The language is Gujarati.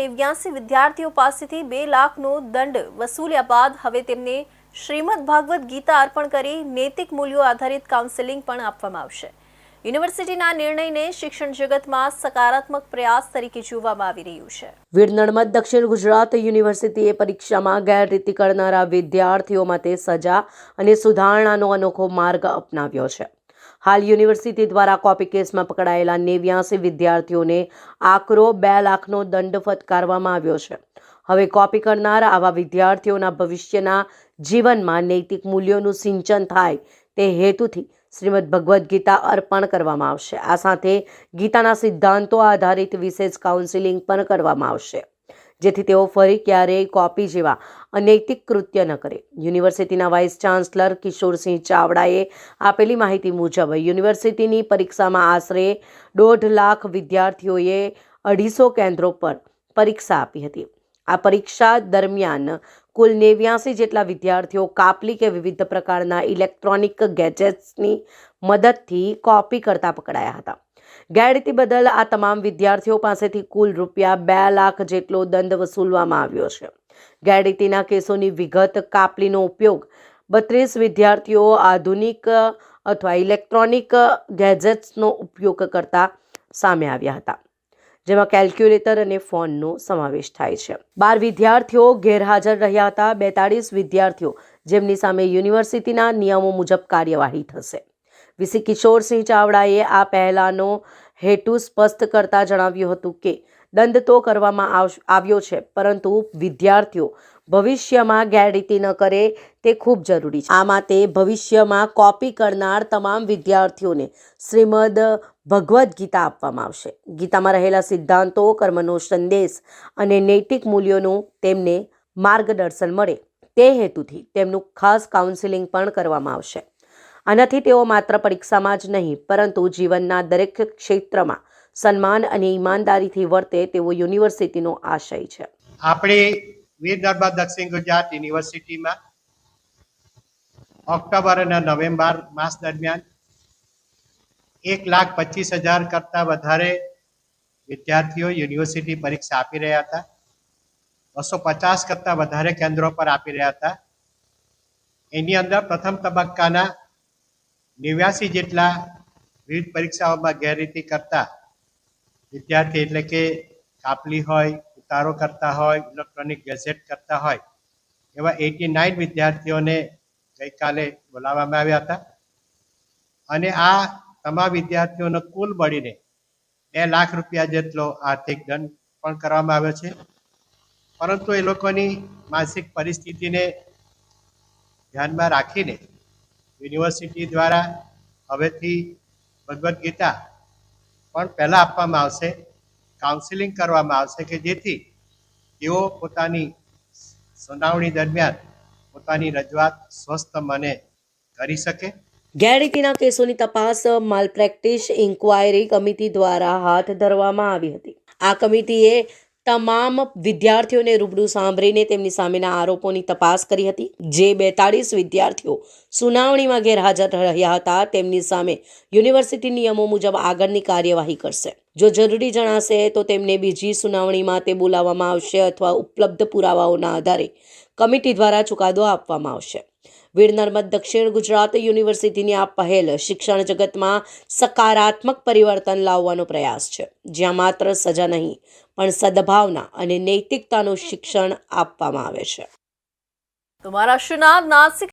નેવ્યાસી વિદ્યાર્થીઓ પાસેથી બે લાખનો દંડ વસૂલ્યા બાદ હવે તેમને શ્રીમદ ભાગવત ગીતા અર્પણ કરી નૈતિક મૂલ્યો આધારિત કાઉન્સેલિંગ પણ આપવામાં આવશે. યુનિવર્સિટીના નિર્ણયને શિક્ષણ જગતમાં સકારાત્મક પ્રયાસ તરીકે જોવામાં આવી રહ્યું છે. વીર નર્મદ દક્ષિણ ગુજરાત યુનિવર્સિટીએ પરીક્ષામાં ગેરરીતિ કરનારા વિદ્યાર્થીઓ માટે સજા અને સુધારણાનો અનોખો માર્ગ અપનાવ્યો છે. હાલ યુનિવર્સિટી દ્વારા કોપી કેસમાં પકડાયેલા નેવ્યાસી વિદ્યાર્થીઓને આકરો બે લાખનો દંડ ફટકારવામાં આવ્યો છે. હવે કોપી કરનાર આવા વિદ્યાર્થીઓના ભવિષ્યના જીવનમાં નૈતિક મૂલ્યોનું સિંચન થાય તે હેતુથી શ્રીમદ ભગવદ્ ગીતા અર્પણ કરવામાં આવશે. આ સાથે ગીતાના સિદ્ધાંતો આધારિત વિશેષ કાઉન્સિલિંગ પણ કરવામાં આવશે. જેથી તેઓ ફરી ક્યારેય કોપી જેવા અનૈતિક કૃત્ય ન કરે. યુનિવર્સિટીના વાઇસ ચાન્સલર કિશોરસિંહ ચાવડાએ આપેલી માહિતી મુજબ, યુનિવર્સિટીની પરીક્ષામાં આશરે દોઢ લાખ વિદ્યાર્થીઓએ અઢીસો કેન્દ્રો પર પરીક્ષા આપી હતી. આ પરીક્ષા દરમિયાન કુલ નેવ્યાસી જેટલા વિદ્યાર્થીઓ કાપલી કે વિવિધ પ્રકારના ઇલેક્ટ્રોનિક ગેજેટ્સની મદદથી કોપી કરતા પકડાયા હતા. ગેરરીતિ બદલ આ તમામ વિદ્યાર્થીઓ પાસેથી કુલ રૂપિયા બે લાખ જેટલો દંડ વસૂલવામાં આવ્યો છે. ગેરરીતિના કેસોની વિગત કાપલીનો ઉપયોગ બત્રીસ વિદ્યાર્થીઓ આધુનિક અથવા ઇલેક્ટ્રોનિક ગેજેટ્સનો ઉપયોગ કરતા સામે આવ્યા હતા, જેમાં કેલ્ક્યુલેટર અને ફોનનો સમાવેશ થાય છે. બાર વિદ્યાર્થીઓ ગેરહાજર રહ્યા હતા, બેતાળીસ વિદ્યાર્થીઓ જેમની સામે યુનિવર્સિટીના નિયમો મુજબ કાર્યવાહી થશે. વીસી કિશોરસિંહ ચાવડાએ આ પહેલાંનો હેતુ સ્પષ્ટ કરતા જણાવ્યું હતું કે, દંડ તો કરવામાં આવ્યો છે, પરંતુ વિદ્યાર્થીઓ ભવિષ્યમાં ગેરરીતિ ન કરે તે ખૂબ જરૂરી છે. આ માટે ભવિષ્યમાં કોપી કરનાર તમામ વિદ્યાર્થીઓને શ્રીમદ ભગવદ્ ગીતા આપવામાં આવશે. ગીતામાં રહેલા સિદ્ધાંતો, કર્મનો સંદેશ અને નૈતિક મૂલ્યોનું તેમને માર્ગદર્શન મળે તે હેતુથી તેમનું ખાસ કાઉન્સિલિંગ પણ કરવામાં આવશે. આનાથી તેઓ માત્ર પરીક્ષામાં જ નહીં, પરંતુ જીવનના દરેક ક્ષેત્રમાં સન્માન અને ઈમાનદારીથી વર્તે તેવો યુનિવર્સિટીનો આશય છે. આપણે વીર નર્મદ દક્ષિણ ગુજરાત યુનિવર્સિટીમાં ઓક્ટોબર અને નવેમ્બર માસ દરમિયાન એક લાખ પચીસ હજાર કરતાં વધારે વિદ્યાર્થીઓ યુનિવર્સિટી પરીક્ષા આપી રહ્યા હતા. બસો પચાસ કરતાં વધારે કેન્દ્રો પર આપી રહ્યા હતા. એની અંદર પ્રથમ તબક્કાના નેવ્યાસી જેટલા વિવિધ પરીક્ષાઓમાં ગેરરીતિ કરતા વિદ્યાર્થી એટલે કે કાપલી હોય, ઉતારો કરતા હોય, ઇલેક્ટ્રોનિક ગેઝેટ કરતા હોય, એવા એટી નાઇન વિદ્યાર્થીઓને ગઈકાલે બોલાવવામાં આવ્યા હતા. અને આ તમામ વિદ્યાર્થીઓનો કુલ મળીને બે લાખ રૂપિયા જેટલો આર્થિક દંડ પણ કરવામાં આવ્યો છે. પરંતુ એ લોકોની માનસિક પરિસ્થિતિને ધ્યાનમાં રાખીને યુનિવર્સિટી દ્વારા હવેથી ભગવદ્ ગીતા પણ પહેલાં આપવામાં આવશે કાઉન્સિલિંગ કરવામાં આવશે કે જેથી તેઓ પોતાની સુનાવણી દરમિયાન પોતાની રજૂઆત સ્વસ્થ મને કરી શકે. ગેરરીતિના કેસોની તપાસ માલ પ્રેક્ટિસ ઇન્ક્વાયરી કમિટી દ્વારા હાથ ધરવામાં આવી હતી. આ કમિટીએ તમામ વિદ્યાર્થીઓને રૂબરૂ સાંભળીને તેમની સામેના આરોપોની તપાસ કરી હતી. જે બેતાળીસ વિદ્યાર્થીઓ સુનાવણીમાં ગેરહાજર રહ્યા હતા, તેમની સામે યુનિવર્સિટી નિયમો મુજબ આગળની કાર્યવાહી કરશે. જો જરૂરી જણાશે તો તેમને બીજી સુનાવણીમાં તે બોલાવવામાં આવશે અથવા ઉપલબ્ધ પુરાવાઓના આધારે કમિટી દ્વારા ચુકાદો આપવામાં આવશે. વીર નર્મદ દક્ષિણ ગુજરાત યુનિવર્સિટીની આ પહેલ શિક્ષણ જગતમાં સકારાત્મક પરિવર્તન લાવવાનો પ્રયાસ છે. જ્યાં માત્ર સજા નહીં, પણ સદભાવના અને નૈતિકતાનું શિક્ષણ આપવામાં આવે છે. મહારાષ્ટ્રના નાસિક